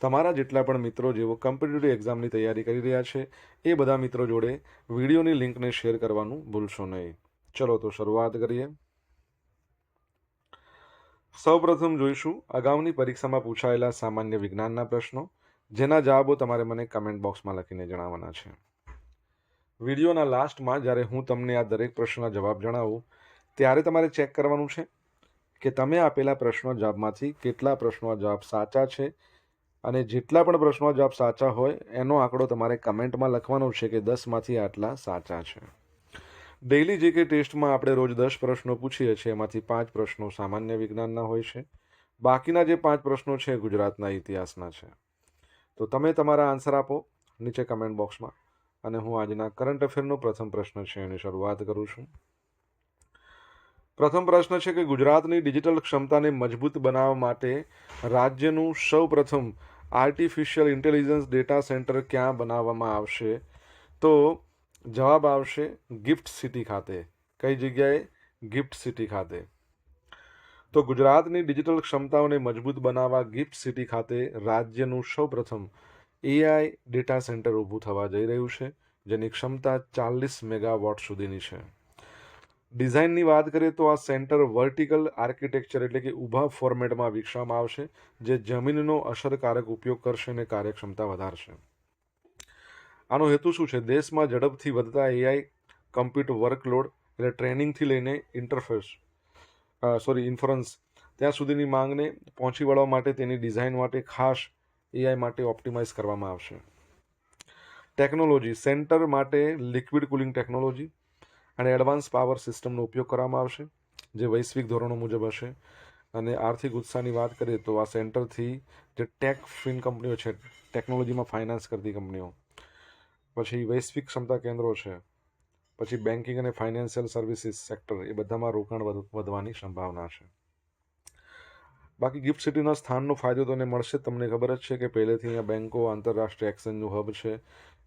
તમારા જેટલા પણ મિત્રો જેઓ કોમ્પિટિટિવ એક્ઝામની તૈયારી કરી રહ્યા છે, એ બધા મિત્રો જોડે વિડીયોની લિંકને શેર કરવાનું ભૂલશો નહીં. ચલો તો શરૂઆત કરીએ. સૌપ્રથમ જોઈશું અગાઉની પરીક્ષામાં પૂછાયેલા સામાન્ય વિજ્ઞાનના પ્રશ્નો, જેના જવાબો તમારે મને કમેન્ટ બોક્સમાં લખીને જણાવવાના છે. વિડીયોના લાસ્ટમાં જ્યારે હું તમને આ દરેક પ્રશ્નના જવાબ જણાવું, ત્યારે તમારે ચેક કરવાનું છે કે તમે આપેલા પ્રશ્નો જવાબમાંથી કેટલા પ્રશ્નો જવાબ સાચા છે અને જેટલા પણ પ્રશ્નો જવાબ સાચા હોય, એનો આંકડો તમારે કમેન્ટમાં લખવાનો છે કે દસમાંથી આટલા સાચા છે. ડેઇલી જે કે ટેસ્ટમાં આપણે રોજ દસ પ્રશ્નો પૂછીએ છીએ, એમાંથી પાંચ પ્રશ્નો સામાન્ય વિજ્ઞાનના હોય છે. બાકીના જે પાંચ પ્રશ્નો છે ગુજરાતના ઇતિહાસના છે. તો તમે તમારા આન્સર આપો નીચે કમેન્ટ બોક્સમાં. અને હું આજના કરંટ અફેરનો પ્રથમ પ્રશ્ન છે એની શરૂઆત કરું છું. પ્રથમ પ્રશ્ન છે કે ગુજરાતની ડિજિટલ ક્ષમતાને મજબૂત બનાવવા માટે રાજ્યનું સૌ પ્રથમ આર્ટિફિશિયલ ઇન્ટેલિજન્સ ડેટા સેન્ટર ક્યાં બનાવવામાં આવશે? તો જવાબ આવશે ગિફ્ટ સિટી ખાતે. કઈ જગ્યાએ? ગિફ્ટ સિટી ખાતે. તો ગુજરાતની ડિજિટલ ક્ષમતાઓને મજબૂત બનાવવા ગિફ્ટ સિટી ખાતે રાજ્યનું સૌપ્રથમ એઆઈ ડેટા સેન્ટર ઊભું થવા જઈ રહ્યું છે, જેની ક્ષમતા ચાલીસ મેગાવોટ સુધીની છે. ડિઝાઇનની વાત કરીએ તો આ સેન્ટર વર્ટિકલ આર્કિટેક્ચર એટલે કે ઊભા ફોર્મેટમાં વિકસાવવામાં આવશે, જે જમીનનો અસરકારક ઉપયોગ કરશે અને કાર્યક્ષમતા વધારશે. આનો હેતુ શું છે? દેશમાં ઝડપથી વધતા એઆઈ કમ્પ્યુટર વર્કલોડ એટલે ટ્રેનિંગથી લઈને ઇન્ટરફેસ સોરી ઇન્ફરન્સ ત્યાં સુધીની માંગને પહોંચી વળવા માટે તેની ડિઝાઇન માટે ખાસ એઆઈ માટે ઓપ્ટિમાઇઝ કરવામાં આવશે. ટેકનોલોજી સેન્ટર માટે લિક્વિડ કુલિંગ ટેકનોલોજી અને એડવાન્સ પાવર સિસ્ટમનો ઉપયોગ કરવામાં આવશે, જે વૈશ્વિક ધોરણો મુજબ હશે. અને આર્થિક ઉત્સાહની વાત કરીએ તો આ સેન્ટરથી જે ટેક ફિન કંપનીઓ છે, ટેકનોલોજીમાં ફાઇનાન્સ કરતી કંપનીઓ, પછી વૈશ્વિક ક્ષમતા કેન્દ્રો છે, પછી બેન્કિંગ અને ફાઇનાન્શિયલ સર્વિસીસ સેક્ટર, એ બધામાં રોકાણ વધ- વધવાની સંભાવના છે. બાકી ગિફ્ટ સિટીના સ્થાનનો ફાયદો તમને મળશે તમને ખબર જ છે કે પહેલેથી અહીંયા બેન્કો, આંતરરાષ્ટ્રીય એક્સચેન્જનું હબ છે.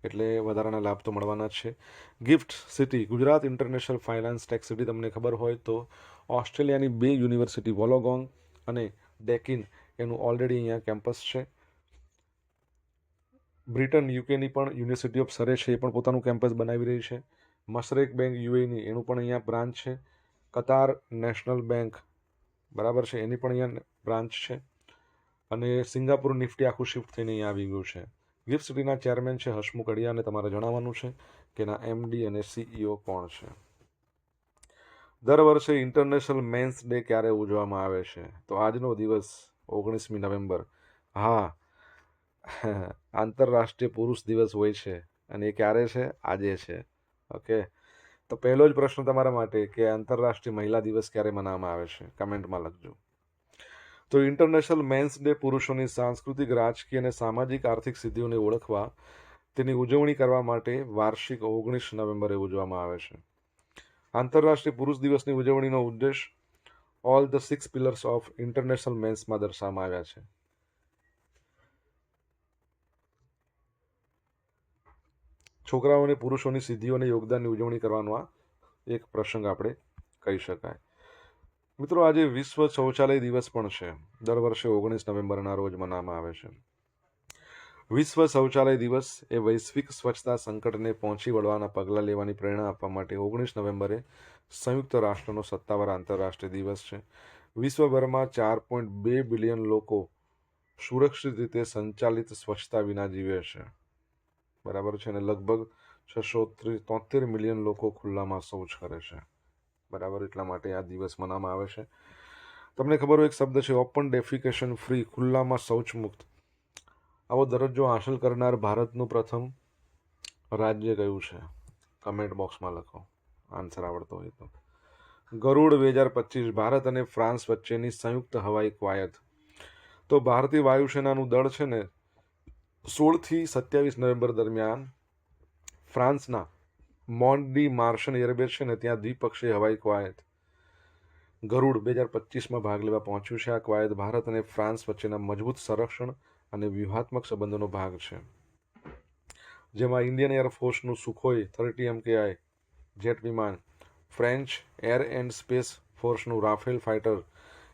એટલે વધારાના લાભ તો મળવાના છે. GIFT city Gujarat international finance tax city તમને ખબર હોય તો ઓસ્ટ્રેલિયાની બે યુનિવર્સિટી, વોલોગોંગ અને ડેકિન, એનું ઓલરેડી અહીંયા કેમ્પસ છે. બ્રિટન, યુકેની પણ યુનિવર્સિટી ઓફ સરે છે, એ પણ પોતાનું કેમ્પસ બનાવી રહી છે. મશરેક બેંક યુએની એનું પણ અહીંયા બ્રાન્ચ છે. કતાર નેશનલ બેંક બરાબર છે, એની પણ અહીંયા બ્રાન્ચ છે. અને સિંગાપુર નિફ્ટી આખું શિફ્ટ થઈને અહીંયા આવી ગયું છે. ગિફ્ટ સિટીના ચેરમેન છે હસમુખ અડિયા તમારે જણાવવાનું છે કે એના એમડી અને સીઈઓ કોણ છે. દર વર્ષે ઇન્ટરનેશનલ મેન્સ ડે ક્યારે ઉજવવામાં આવે છે? તો આજનો દિવસ ઓગણીસમી નવેમ્બર. હા, આંતરરાષ્ટ્રીય પુરુષ દિવસ હોય છે અને એ ક્યારે છે? આજે છે. ઓકે? તો પહેલો જ પ્રશ્ન તમારા માટે કે આંતરરાષ્ટ્રીય મહિલા દિવસ ક્યારે મનાવવામાં આવે છે? કમેન્ટમાં લખજો. તો ઇન્ટરનેશનલ મેન્સ ડે પુરુષોની સાંસ્કૃતિક, રાજકીય અને સામાજિક આર્થિક સિદ્ધિઓને ઓળખવા તેની ઉજવણી કરવા માટે વાર્ષિક ઓગણીસ નવેમ્બરે ઉજવવામાં આવે છે. આંતરરાષ્ટ્રીય પુરુષ દિવસની ઉજવણીનો ઉદ્દેશ all the six pillars of international મેન્સમાં દર્શાવવામાં આવ્યા છે. છોકરાઓ અને પુરુષોની સિદ્ધિઓ અને યોગદાનની ઉજવણી કરવાનો આ એક પ્રસંગ આપણે કહી શકાય. મિત્રો, આજે વિશ્વ શૌચાલય દિવસ પણ છે. દર વર્ષે ઓગણીસ નવેમ્બરના રોજ મનાવવામાં આવે છે. વિશ્વ શૌચાલય દિવસ એ વૈશ્વિક સ્વચ્છતા સંકટને પહોંચી વળવાના પગલાં લેવાની પ્રેરણા આપવા માટે ઓગણીસ નવેમ્બરે સંયુક્ત રાષ્ટ્રનો સત્તાવાર આંતરરાષ્ટ્રીય દિવસ છે. વિશ્વભરમાં ચાર પોઈન્ટ બે બિલિયન લોકો સુરક્ષિત રીતે સંચાલિત સ્વચ્છતા વિના જીવે છે. બરાબર છે અને લગભગ છસો તોતેર મિલિયન લોકો ખુલ્લામાં શૌચ કરે છે. બરાબર? એટલા માટે આ દિવસ મનાવવામાં આવે છે. તમને ખબર હોય એક શબ્દ છે ઓપન ડેફિકેશન ફ્રી ખુલ્લામાં શૌચમુક્ત આવો દરજ્જો હાંસલ કરનાર ભારતનું પ્રથમ રાજ્ય કયું છે? કમેન્ટ બોક્સમાં લખો. આન્સર આવડતો હોય તો. ગરુડ બે હજાર પચીસ, ભારત અને ફ્રાન્સ વચ્ચેની સંયુક્ત હવાઈ કવાયત તો ભારતીય વાયુસેનાનું દળ છે ને, સોળથી સત્યાવીસ નવેમ્બર દરમિયાન ફ્રાન્સના મોન્ડી માર્શન એરબેઝ છે ને ત્યાં દ્વિપક્ષીય હવાઈ કવાયત ગરુડ બે હજાર પચીસમાં ભાગ લેવા પહોંચ્યું છે. આ કવાયત ભારત અને ફ્રાન્સ વચ્ચેના મજબૂત સંરક્ષણ અને વ્યૂહાત્મક સંબંધોનો ભાગ છે. જેમાં ઇન્ડિયન એરફોર્સનું સુખોઈ, થર્ટી એમકેઆઈ જેટ વિમાન, ફ્રેન્ચ એર એન્ડ સ્પેસ ફોર્સનું રાફેલ ફાઇટર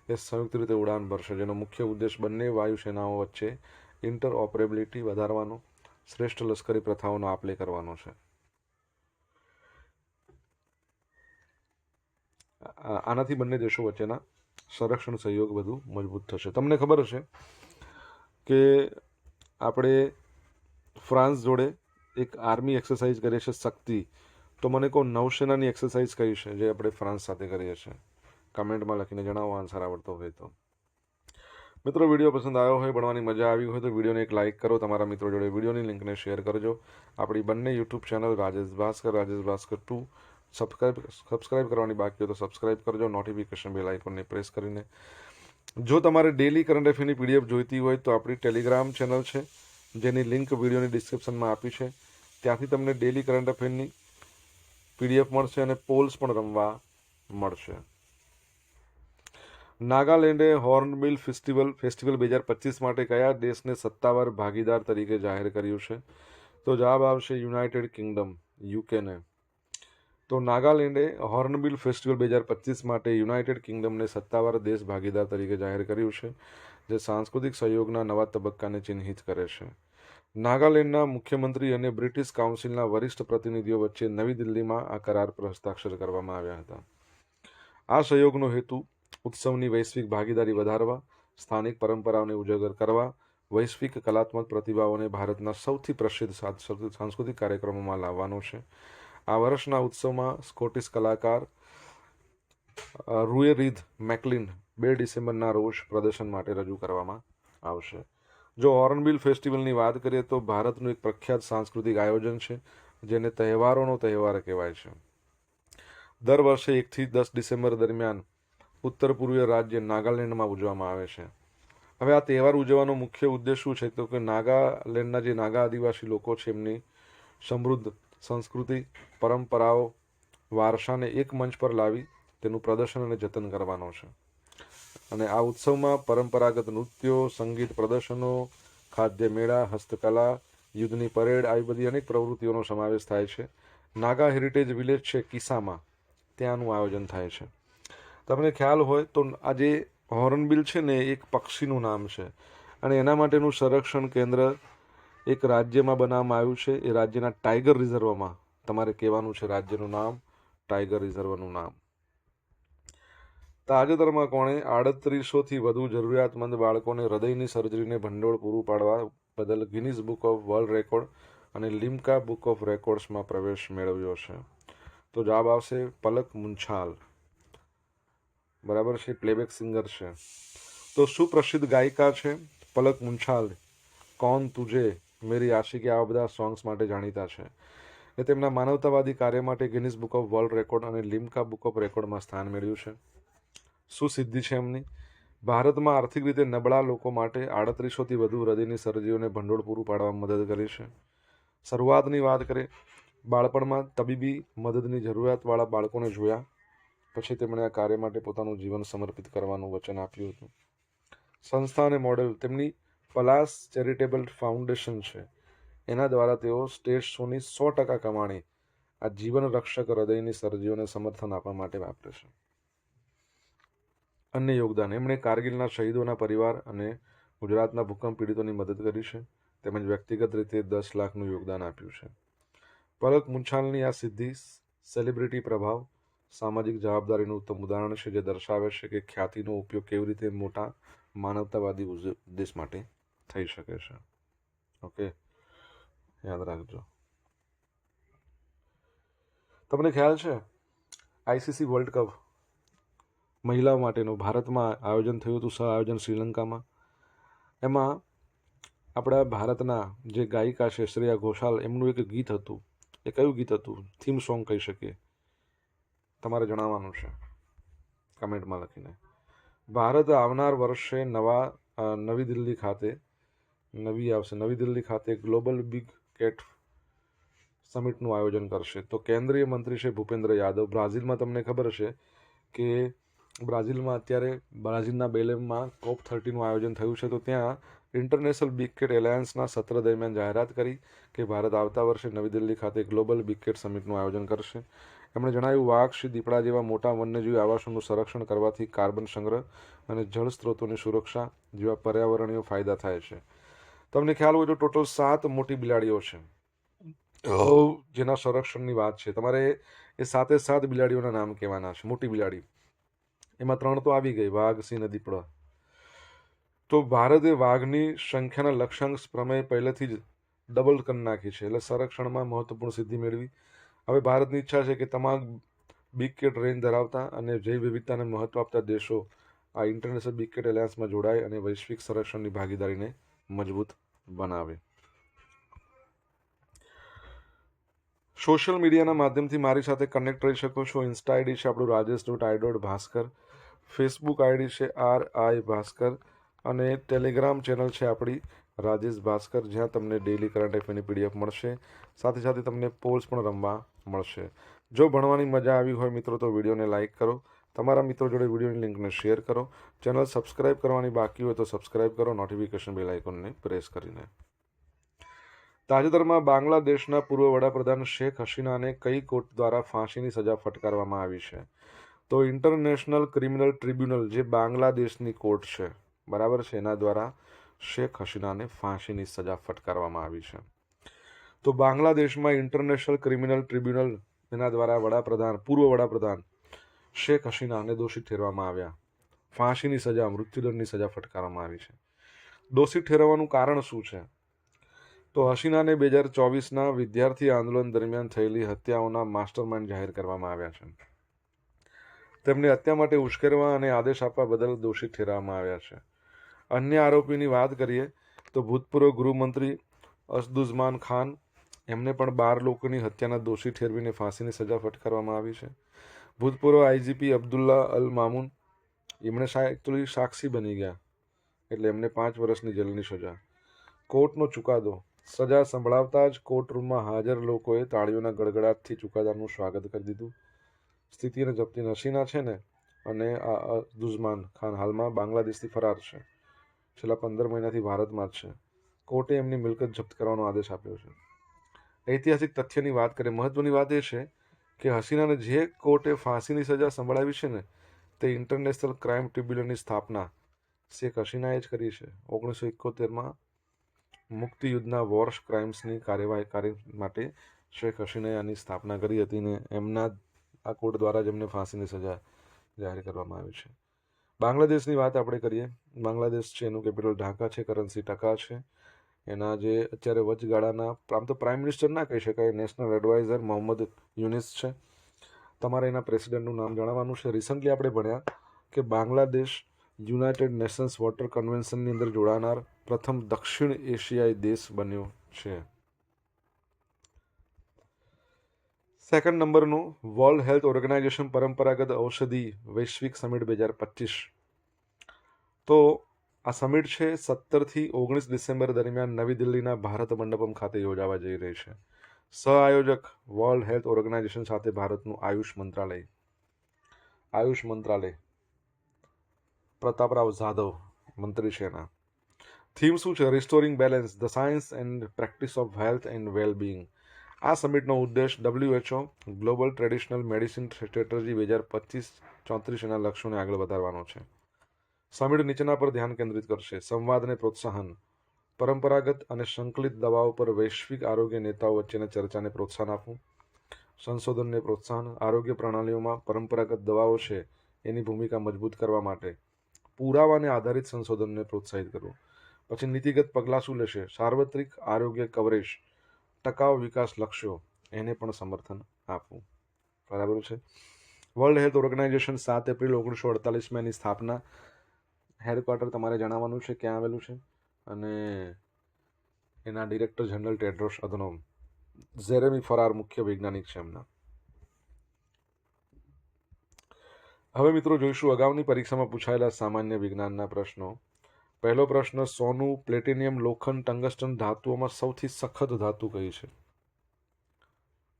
એ સંયુક્ત રીતે ઉડાન ભરશે. જેનો મુખ્ય ઉદ્દેશ બંને વાયુસેનાઓ વચ્ચે ઇન્ટર ઓપરેબિલિટી વધારવાનો, શ્રેષ્ઠ લશ્કરી પ્રથાઓનો આપલે કરવાનો છે. આનાથી બંને દેશો વચ્ચેના સંરક્ષણ સહયોગ વધુ મજબૂત થશે. તમને ખબર હશે કે આપણે ફ્રાન્સ જોડે એક આર્મી એક્સરસાઇઝ કરીએ છીએ શક્તિ. તો મને કહો, નૌસેનાની એક્સરસાઇઝ કઈ છે જે આપણે ફ્રાન્સ સાથે કરીએ છીએ? કમેન્ટમાં લખીને જણાવો, આન્સર આવડતો હોય તો. મિત્રો, વીડિયો પસંદ આવ્યો હોય, ભણવાની મજા આવી હોય તો વિડીયોને એક લાઇક કરો, તમારા મિત્રો જોડે વિડીયોની લિંકને શેર કરજો. આપણી બંને YouTube channel Rajesh Bhaskar Rajesh Bhaskar two subscribe subscribe કરવાની બાકી હોય તો સબસ્ક્રાઇબ કરજો. નોટિફિકેશન બેલ આઇકોનને પ્રેસ કરીને. જો તમારે ડેલી કરંટ અફેરની પીડીએફ જોઈતી હોય તો આપણી ટેલિગ્રામ ચેનલ છે, જેની લિંક વિડીયોની ડિસ્ક્રિપ્શનમાં આપી છે. ત્યાંથી તમને ડેલી કરંટ અફેરની પીડીએફ મળશે અને પોલ્સ પણ રમવા મળશે. નાગાલેન્ડે હોર્નબિલ ફેસ્ટિવલ ફેસ્ટિવલ બે હજાર પચીસ માટે કયા દેશને સત્તાવાર ભાગીદાર તરીકે જાહેર કર્યું છે? તો જવાબ આવશે યુનાઇટેડ કિંગડમ યુકેને તો નાગાલેન્ડે હોર્નબિલ ફેસ્ટિવલ બે હજાર પચીસ માટે યુનાઇટેડ કિંગડમને સત્તાવાર દેશ ભાગીદાર તરીકે જાહેર કર્યું છે, જે સાંસ્કૃતિક સહયોગના નવા તબક્કાને ચિહ્નિત કરે છે. નાગાલેન્ડના મુખ્યમંત્રી અને બ્રિટિશ કાઉન્સિલના વરિષ્ઠ પ્રતિનિધિઓ વચ્ચે નવી દિલ્હીમાં આ કરાર પર હસ્તાક્ષર કરવામાં આવ્યા હતા. આ સહયોગનો હેતુ ઉત્સવની વૈશ્વિક ભાગીદારી વધારવા, સ્થાનિક પરંપરાઓને ઉજાગર કરવા, વૈશ્વિક કલાત્મક પ્રતિભાઓને ભારતના સૌથી પ્રસિદ્ધ સાંસ્કૃતિક કાર્યક્રમોમાં લાવવાનો છે. આ વર્ષના ઉત્સવમાં સ્કોટિશ કલાકાર અ, મેકલિન બે ડિસેમ્બરના રોજ પ્રદર્શન માટે રજૂ કરવામાં આવશે. જો ઓરનબિલ ફેસ્ટિવલની વાત કરીએ તો ભારતનું એક પ્રખ્યાત સાંસ્કૃતિક આયોજન છે જેને તહેવારોનો તહેવાર કહેવાય છે. દર વર્ષે એકથી દસ ડિસેમ્બર દરમિયાન ઉત્તર પૂર્વીય રાજ્ય નાગાલેન્ડમાં ઉજવવામાં આવે છે. હવે આ તહેવાર ઉજવવાનો મુખ્ય ઉદ્દેશ શું છે? તો કે નાગાલેન્ડના જે નાગા આદિવાસી લોકો છે એમની સમૃદ્ધ સંસ્કૃતિ પરંપરાઓ વારસાને એક મંચ પર લાવી તેનું પ્રદર્શન અને જતન કરવાનો છે. અને આ ઉત્સવમાં પરંપરાગત નૃત્યો, સંગીત પ્રદર્શનો, ખાદ્ય મેળા, હસ્તકલા, યુદ્ધની પરેડ આવી બધી અનેક પ્રવૃત્તિઓનો સમાવેશ થાય છે. નાગા હેરિટેજ વિલેજ છે કિસ્સામાં. ત્યાંનું આયોજન થાય છે. તમને ખ્યાલ હોય તો આ જે હોર્નબિલ છે ને એક પક્ષીનું નામ છે. અને એના માટેનું સંરક્ષણ કેન્દ્ર એક રાજ્યમાં બનાવવામાં આવ્યું છે. એ રાજ્યના ટાઈગર રિઝર્વમાં તમારે કહેવાનું છે રાજ્યનું નામ ટાઈગર રિઝર્વનું નામ. તાજેતરમાં કોણે આડત્રીસોથી વધુ જરૂરિયાતમંદ બાળકોને હૃદયની સર્જરીને ભંડોળ પૂરું પાડવા બદલ Guinness book of world record અને લિમ્કા બુક ઓફ રેકોર્ડ્સમાં પ્રવેશ મેળવ્યો છે. તો જવાબ આવશે પલક મુંછાલ. બરાબર છે? પ્લેબેક સિંગર છે. તો સુપ્રસિદ્ધ ગાયિકા છે પલક મુંછાલ. કોન તુજે? મેરી આશિકી આવા બધા સોંગ્સ માટે જાણીતા છે. એ તેમના માનવતાવાદી કાર્ય માટે Guinness book of world record અને લિમ્કા બુક ઓફ રેકોર્ડમાં સ્થાન મેળવ્યું છે. શું સિદ્ધિ છે એમની? ભારતમાં આર્થિક રીતે નબળા લોકો માટે આડત્રીસોથી વધુ હૃદયની સર્જરીઓને ભંડોળ પૂરું પાડવામાં મદદ કરી છે. શરૂઆતની વાત કરીએ, બાળપણમાં તબીબી મદદની જરૂરિયાતવાળા બાળકોને જોયા, પછી તેમણે આ કાર્ય માટે પોતાનું જીવન સમર્પિત કરવાનું વચન આપ્યું હતું. સંસ્થા અને મોડેલ તેમની પલાસ ચેરિટેબલ ફાઉન્ડેશન છે. એના દ્વારા તેઓ સ્ટેજ શોની સો ટકા કમાણી, આ જીવન રક્ષક હૃદયની સર્જીઓને સમર્થન આપવા માટે વાપરે છે. અન્ય યોગદાન, એમણે કારગિલના શહીદોના પરિવાર અને ગુજરાતના ભૂકંપ પીડિતોની મદદ કરી છે. તેમજ વ્યક્તિગત રીતે દસ લાખનું યોગદાન આપ્યું છે. પલક મુંછાલની આ સિદ્ધિ સેલિબ્રિટી પ્રભાવ, સામાજિક જવાબદારીનું ઉત્તમ ઉદાહરણ છે, જે દર્શાવે છે કે ખ્યાતિનો ઉપયોગ કેવી રીતે મોટા માનવતાવાદી ઉદ્દેશ માટે થઈ શકે છે. ઓકે યાદ રાખજો. તમને ખ્યાલ છે? આઈસીસી વર્લ્ડ કપ મહિલાઓ માટેનું ભારતમાં આયોજન થયું હતું સહ આયોજન શ્રીલંકામાં. એમાં આપણા ભારતના જે ગાયિકા છે શ્રેયા ઘોષાલ, એમનું એક ગીત હતું. એ કયું ગીત હતું? થીમ સોંગ કહી શકીએ? તમારે જણાવવાનું છે. કમેન્ટમાં લખીને. ભારત આવનાર વર્ષે નવા નવી દિલ્હી ખાતે નવી આવશે. નવી દિલ્હી ખાતે ગ્લોબલ બિગ કેટ સમિટનું આયોજન કરશે. તો કેન્દ્રીય મંત્રી છે ભૂપેન્દ્ર યાદવ, બ્રાઝિલમાં તમને ખબર હશે કે બ્રાઝિલમાં અત્યારે બ્રાઝિલના બેલેમમાં કોપ થર્ટીનું આયોજન થયું છે. તો ત્યાં ઇન્ટરનેશનલ બિગ કેટ એલાયન્સના સત્ર દરમિયાન જાહેરાત કરી કે ભારત આવતા વર્ષે નવી દિલ્હી ખાતે ગ્લોબલ બિગ કેટ સમિટનું આયોજન કરશે. એમણે જણાવ્યું, વાઘ દીપડા જેવા મોટા વન્યજીવી આવાસોનું સંરક્ષણ કરવાથી કાર્બન સંગ્રહ અને જળ સ્ત્રોતોની સુરક્ષા જેવા પર્યાવરણીય ફાયદા થાય છે. તમને ખ્યાલ હોય તો ટોટલ સાત મોટી બિલાડીઓ છે. જેના સંરક્ષણની વાત છે તમારે એ સાતે સાત બિલાડીઓના નામ કહેવાના છે મોટી બિલાડી. એમાં ત્રણ તો આવી ગઈ વાઘ સિંહ દીપડો તો ભારતે વાઘની સંખ્યાના લક્ષ્યાંક પ્રમેય પહેલેથી જ ડબલ કરી નાખી છે એટલે સંરક્ષણમાં મહત્વપૂર્ણ સિદ્ધિ મેળવી. હવે ભારતની ઈચ્છા છે કે તમામ બિગ કેટ રેન્જ ધરાવતા અને જૈવ વિવિધતાને મહત્વ આપતા દેશો આ ઇન્ટરનેશનલ બિગ કેટ એલાયન્સમાં જોડાય અને વૈશ્વિક સંરક્ષણની ભાગીદારીને મજબૂત બનાવે સોશિયલ મીડિયાના માધ્યમથી મારી સાથે કનેક્ટ રહી શકો છો. ઇન્સ્ટા આઈડી છે આપણું Rajesh dot I dot Bhaskar. Facebook ID છે આર આઈ ભાસ્કર. અને ટેલિગ્રામ ચેનલ છે આપણી રાજેશ ભાસ્કર, જ્યાં તમને ડેલી કરંટ એફેરની પીડીએફ મળશે. સાથે સાથે તમને પોલ્સ પણ રમવા મળશે. જો ભણવાની મજા આવી હોય મિત્રો, તો વિડીયોને લાઇક કરો. તમારા મિત્રો જોડે વિડીયોની લિંકને શેર કરો. ચેનલ સબસ્ક્રાઇબ કરવાની બાકી હોય તો સબસ્ક્રાઇબ કરો. નોટિફિકેશન બેલ આઇકોનને પ્રેસ કરીને. તાજેતરમાં બાંગ્લાદેશના પૂર્વ વડાપ્રધાન શેખ હસીનાને કઈ કોર્ટ દ્વારા ફાંસીની સજા ફટકારવામાં આવી છે? તો ઇન્ટરનેશનલ ક્રિમિનલ ટ્રિબ્યુનલ જે બાંગ્લાદેશની કોર્ટ છે, બરાબર છે? એના દ્વારા શેખ હસીનાને ફાંસીની સજા ફટકારવામાં આવી છે. તો બાંગ્લાદેશમાં ઇન્ટરનેશનલ ક્રિમિનલ ટ્રિબ્યુનલ એના દ્વારા વડાપ્રધાન, પૂર્વ વડાપ્રધાન શેખ હસીનાને દોષિત ઠેરવામાં આવ્યા. ફાંસીની સજા, મૃત્યુદંડની સજા ફટકારવામાં આવી છે. દોષિત ઠેરવવાનું કારણ શું છે? તો હસીનાને બે હજાર ચોવીસના વિદ્યાર્થી આંદોલન દરમિયાન થયેલી હત્યાઓના માસ્ટરમાઇન્ડ જાહેર કરવામાં આવ્યા છે. તેમને હત્યા માટે ઉશ્કેરવા અને આદેશ આપવા બદલ દોષિત ઠેરવવામાં આવ્યા છે. અન્ય આરોપીની વાત કરીએ તો ભૂતપૂર્વ ગૃહમંત્રી અસદુઝમાન ખાન, એમને પણ બાર લોકોની હત્યાના દોષી ઠેરવીને ફાંસીની સજા ફટકારવામાં આવી છે. ભૂતપૂર્વ આઈજીપી અબ્દુલ્લા અલ મામૂન, એમણે એકચ્યુઅલી સાક્ષી બની ગયા, એટલે એમને પાંચ વર્ષની જેલની સજા. કોર્ટનો ચુકાદો. સજા સંભળાવતા જ કોર્ટરૂમમાં હાજર લોકોએ તાળીઓના ગડગડાટથી ચુકાદાનું સ્વાગત કરી દીધું. સ્થિતિ અને જપ્તી નશીના છે ને, અને આ દુઝમાન ખાન હાલમાં બાંગ્લાદેશથી ફરાર છે. છેલ્લા પંદર મહિનાથી ભારતમાં જ છે. કોર્ટે એમની મિલકત જપ્ત કરવાનો આદેશ આપ્યો છે. ઐતિહાસિક તથ્યની વાત કરીએ, મહત્વની વાત એ છે કે હસીનાને જે કોર્ટે ફાંસીની સજા સંભળાવી છે ને, તે ઇન્ટરનેશનલ ક્રાઇમ ટ્રિબ્યુનલની સ્થાપના. શેખ હસીનાએ જ કરી છે. ઓગણીસો એકોતેરમાં મુક્તિ યુદ્ધના વોર્સ ક્રાઇમ્સની કાર્યવાહી કાર્ય માટે શેખ હસીનાએ આની સ્થાપના કરી હતી ને એમના આ કોર્ટ દ્વારા જ એમને ફાંસીની સજા જાહેર કરવામાં આવી છે. બાંગ્લાદેશની વાત આપણે કરીએ. બાંગ્લાદેશ છે એનું કેપિટલ ઢાકા છે, કરન્સી ટકા છે. એના જે અત્યારે વચગાળાના, આમ તો પ્રાઇમ મિનિસ્ટર ના કહી શકાય નેશનલ એડવાઇઝર મોહમ્મદ યુનિસ છે. તમારે એના પ્રેસિડેન્ટનું નામ જણાવવાનું છે. રિસન્ટલી આપણે ભણ્યા કે બાંગ્લાદેશ યુનાઇટેડ નેશન્સ વોટર કન્વેન્શનની અંદર જોડાનાર પ્રથમ દક્ષિણ એશિયાઈ દેશ બન્યો છે. સેકન્ડ નંબરનું વર્લ્ડ હેલ્થ ઓર્ગેનાઇઝેશન પરંપરાગત ઔષધિ વૈશ્વિક સમિટ બે હજાર પચીસ. તો આ સમિટ છે સત્તરથી ઓગણીસ ડિસેમ્બર દરમિયાન નવી દિલ્હીના ભારત મંડપમ ખાતે યોજાવા જઈ રહી છે. સહ આયોજક વર્લ્ડ હેલ્થ ઓર્ગેનાઇઝેશન સાથે ભારતનું આયુષ મંત્રાલય. આયુષ મંત્રાલય. પ્રતાપરાવ જાધવ, મંત્રી છે એના થીમ શું છે? Restoring balance the science and practice of health and wellbeing આ સમિટનો ઉદ્દેશ WHO global traditional medicine strategy બે હજાર પચીસ ચોત્રીસ એના લક્ષ્યોને આગળ વધારવાનો છે. સમિટ નીચેના પર ધ્યાન કેન્દ્રિત કરશે. સંવાદને પ્રોત્સાહન. પરંપરાગત અને સંકલિત દવાઓ પર વૈશ્વિક આરોગ્ય નેતાઓ વચ્ચેની ચર્ચાને પ્રોત્સાહન આપવું. સંશોધનને પ્રોત્સાહન. આરોગ્ય પ્રણાલીઓમાં પરંપરાગત દવાઓ છે એની ભૂમિકા મજબૂત કરવા માટે. પુરાવાને આધારિત સંશોધનને પ્રોત્સાહિત કરવું. પછી નીતિગત પગલાં શું લેશે? સાર્વત્રિક આરોગ્ય કવરેજ. ટકાઉ વિકાસ લક્ષ્યો. એને પણ સમર્થન આપવું. બરાબર છે? વર્લ્ડ હેલ્થ ઓર્ગેનાઇઝેશન સાત એપ્રિલ ઓગણીસો અડતાલીસમાં એની સ્થાપના હેડક્વાર્ટર તમારે જણાવવાનું છે, ક્યાં આવેલું છે? અને એના director general Tedros Adhanom Jeremy Farrar મુખ્ય વૈજ્ઞાનિક છે એમના. હવે મિત્રો જોઈશું અગાઉની પરીક્ષામાં પૂછાયેલા સામાન્ય વિજ્ઞાનના પ્રશ્નો. પહેલો પ્રશ્ન, સોનું પ્લેટિનિયમ લોખંડ ટંગસ્ટન ધાતુઓમાં સૌથી સખત ધાતુ કઈ છે?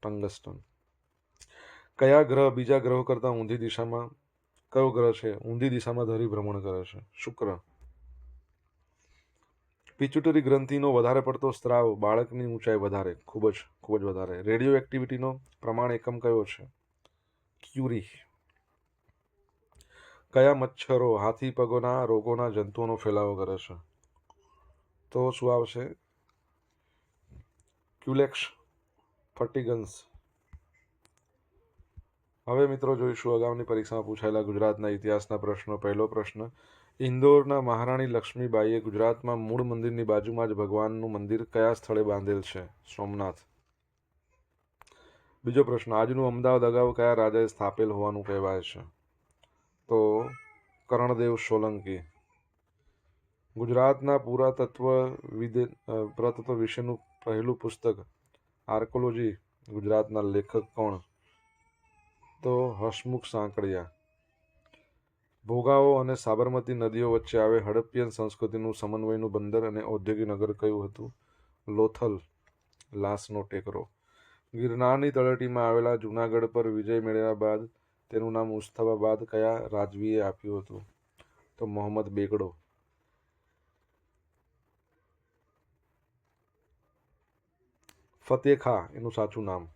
ટંગસ્ટન. કયા ગ્રહ બીજા ગ્રહો કરતાં ઊંધી દિશામાં કયો ગ્રહ છે? ઊંધી દિશામાં ધરી ભ્રમણ કરે છે. શુક્ર. પિચ્યુટરી ગ્રંથિનો વધારે પડતો સ્ત્રાવ બાળકની ઊંચાઈ વધારે, ખૂબ જ ખૂબ જ વધારે. રેડિયો એક્ટિવિટીનો પ્રમાણ એકમ કયો છે? ક્યુરી. કયા મચ્છરો હાથી પગોના રોગોના જંતુઓનો ફેલાવો કરે છે? તો શું આવશે? Culex, fatigans. હવે મિત્રો જોઈશું, અગાઉની પરીક્ષામાં પૂછાયેલા ગુજરાતના ઇતિહાસના પ્રશ્નો. પહેલો પ્રશ્ન, ઇન્દોરના મહારાણી લક્ષ્મીબાઈએ ગુજરાતમાં મૂળ મંદિરની બાજુમાં જ ભગવાનનું મંદિર કયા સ્થળે બાંધેલ છે? સોમનાથ. બીજો પ્રશ્ન, આજનું અમદાવાદ અગાઉ કયા રાજાએ સ્થાપેલ હોવાનું કહેવાય છે? તો કર્ણદેવ સોલંકી. ગુજરાતના પુરાતત્વ વિદે પુરાતત્વ વિશેનું પહેલું પુસ્તક આર્કોલોજી ગુજરાતના લેખક કોણ? તો હસમુખ સાંકળિયા. ભોગાવો અને સાબરમતી નદીઓ વચ્ચે આવે હડપ્પિયન સંસ્કૃતિનું સમન્વયનું બંદર અને ઔદ્યોગિક નગર કયું હતું? લોથલ, લાસનો ટેકરો. ગિરનારની તળેટીમાં આવેલા જૂનાગઢ પર વિજય મેળવ્યા બાદ તેનું નામ મુસ્તફાબાદ કયા રાજવીએ આપ્યું હતું? તો મોહમ્મદ બેગડો. ફતેહ ખા એનું સાચું નામ.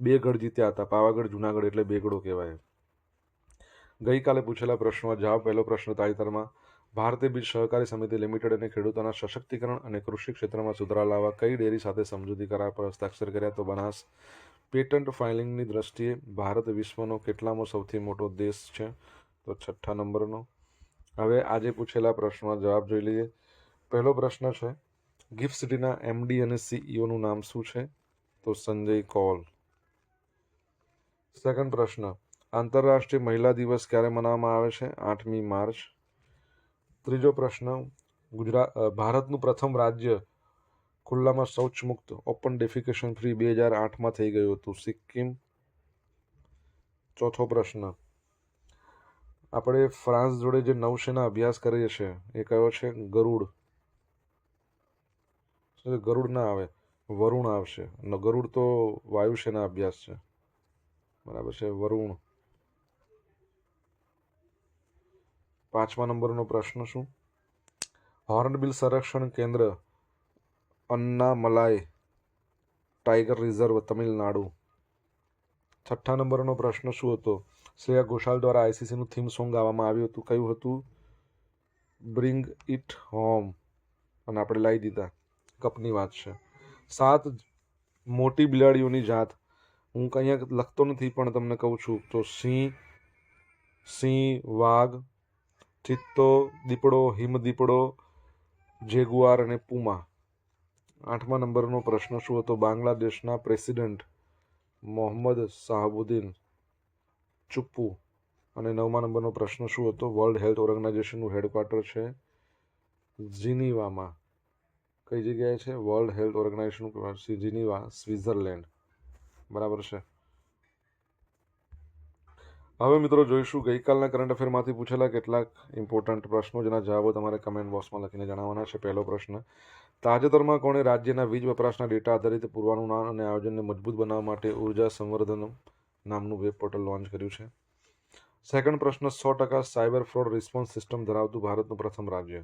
બે ગઢ જીત્યા હતા. પાવાગઢ, જુનાગઢ એટલે બેગડો કહેવાય ગઈકાલે પૂછેલા પ્રશ્નો જવાબ પહેલો પ્રશ્ન તાજેતરમાં, ભારતીય બીજ સહકારી સમિતિ લિમિટેડ અને ખેડૂતોના સશક્તિકરણ અને કૃષિ ક્ષેત્રમાં સુધારા લાવવા કઈ ડેરી સાથે સમજૂતી કરાર પર હસ્તાક્ષર કર્યા? તો બનાસ, પેટન્ટ ફાઇલિંગની દ્રષ્ટિએ ભારત વિશ્વનો કેટલામો સૌથી મોટો દેશ છે? તો છઠ્ઠા નંબરનો. હવે આજે પૂછેલા પ્રશ્નોના જવાબ જોઈ લઈએ. પહેલો પ્રશ્ન છે, ગિફ્ટ સિટીના એમડી અને સીઈઓનું નામ શું છે? તો સંજય કૌલ. સેકન્ડ પ્રશ્ન. આંતરરાષ્ટ્રીય મહિલા દિવસ ક્યારે મનાવવામાં આવે છે? આઠમી માર્ચ. ત્રીજો પ્રશ્ન. ગુજરાત ભારતનું પ્રથમ રાજ્ય ખુલ્લામાં શૌચમુક્ત, ઓપન ડેફિકેશન ફ્રી બે હજાર આઠમાં થઈ ગયું હતું. સિક્કિમ. ચોથો પ્રશ્ન. આપણે ફ્રાન્સ જોડે જે નૌસેના અભ્યાસ કરીએ છીએ, એ કયો છે? ગરુડ. ગરુડ ના આવે. વરુણ આવશે. ગરુડ તો વાયુસેના અભ્યાસ છે. બરાબર છે, વરુણ. પાંચમા નંબરનો પ્રશ્ન શું? હોર્નબિલ સંરક્ષણ કેન્દ્ર, અન્નામલાઈ ટાઈગર રિઝર્વ તમિલનાડુ. છઠ્ઠા નંબરનો પ્રશ્ન શું હતો? શ્રેયા ઘોષાલ દ્વારા આઈસીસીનું થીમ સોંગ ગાવામાં આવ્યું હતું. કયું હતું? બ્રિંગ ઇટ હોમ અને આપણે લાવી દીધા. કપની વાત છે. સાત મોટી બિલાડીઓની જાત. હું કંઈ લખતો નથી, પણ તમને કહું છું. તો સિંહ સિંહ, વાઘ, ચિત્તો, દીપડો હિમદીપડો જેગુઆર અને પુમા. આઠમા નંબરનો પ્રશ્ન શું હતો? બાંગ્લાદેશના પ્રેસિડેન્ટ મોહમ્મદ શાહબુદ્દીન ચુપ્પુ. અને નવમા નંબરનો પ્રશ્ન શું હતો? વર્લ્ડ હેલ્થ ઓર્ગેનાઇઝેશનનું હેડક્વાર્ટર છે જીનીવામાં. કઈ જગ્યાએ છે? વર્લ્ડ હેલ્થ ઓર્ગેનાઇઝેશનનું, જીનીવા, સ્વિટ્ઝરલેન્ડ. બરાબર છે. હવે મિત્રો જોઈશું ગઈકાલના કરંટ અફેરમાંથી પૂછેલા કેટલાક ઇમ્પોર્ટન્ટ પ્રશ્નો, જેના જવાબો તમારે કમેન્ટ બોક્સમાં લખીને જણાવવાના છે. પહેલો પ્રશ્ન, તાજેતરમાં કોણે રાજ્યના વીજ વપરાશના ડેટા આધારિત પૂર્વાનુમાન અને આયોજનને મજબૂત બનાવવા માટે ઊર્જા સંવર્ધન નામનું વેબ પોર્ટલ લોન્ચ કર્યું છે? સેકન્ડ પ્રશ્ન, સો ટકા સાયબર ફ્રોડ રિસ્પોન્સ સિસ્ટમ ધરાવતું ભારતનું પ્રથમ રાજ્ય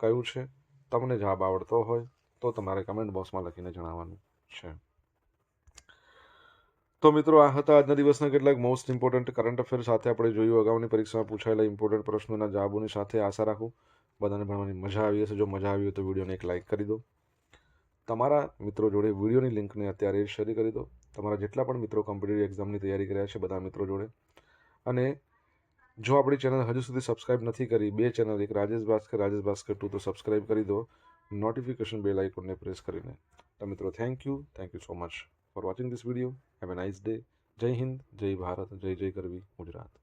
કયું છે? તમને જવાબ આવડતો હોય તો તમારે કમેન્ટ બોક્સમાં લખીને જણાવવાનું છે. તો મિત્રો, આ હતા આજના દિવસના કેટલાક મોસ્ટ ઇમ્પોર્ટન્ટ કરંટ અફેર સાથે આપણે જોયું. અગાઉની પરીક્ષામાં પૂછાયેલા ઇમ્પોર્ટન્ટ પ્રશ્નોના જવાબોની સાથે આશા રાખું. બધાને ભણવાની મજા આવી હશે. જો મજા આવી હોય તો વિડીયોને એક લાઇક કરી દો. તમારા મિત્રો જોડે વિડીયોની લિંકને અત્યારે શેર કરી દો. તમારા જેટલા પણ મિત્રો કોમ્પિટેટિવ એક્ઝામની તૈયારી કર્યા છે બધા મિત્રો જોડે. અને જો આપણી ચેનલ હજુ સુધી સબસ્ક્રાઇબ નથી કરી, બે ચેનલ એક રાજેશ ભાસ્કર રાજેશ ભાસ્કર ટુ, તો સબસ્ક્રાઇબ કરી દો. નોટિફિકેશન બેલ આઇકોનને પ્રેસ કરીને. તો મિત્રો thank you thank you so much for watching this video have a nice day Jai Hind Jai Bharat જય જય કરવી ગુજરાત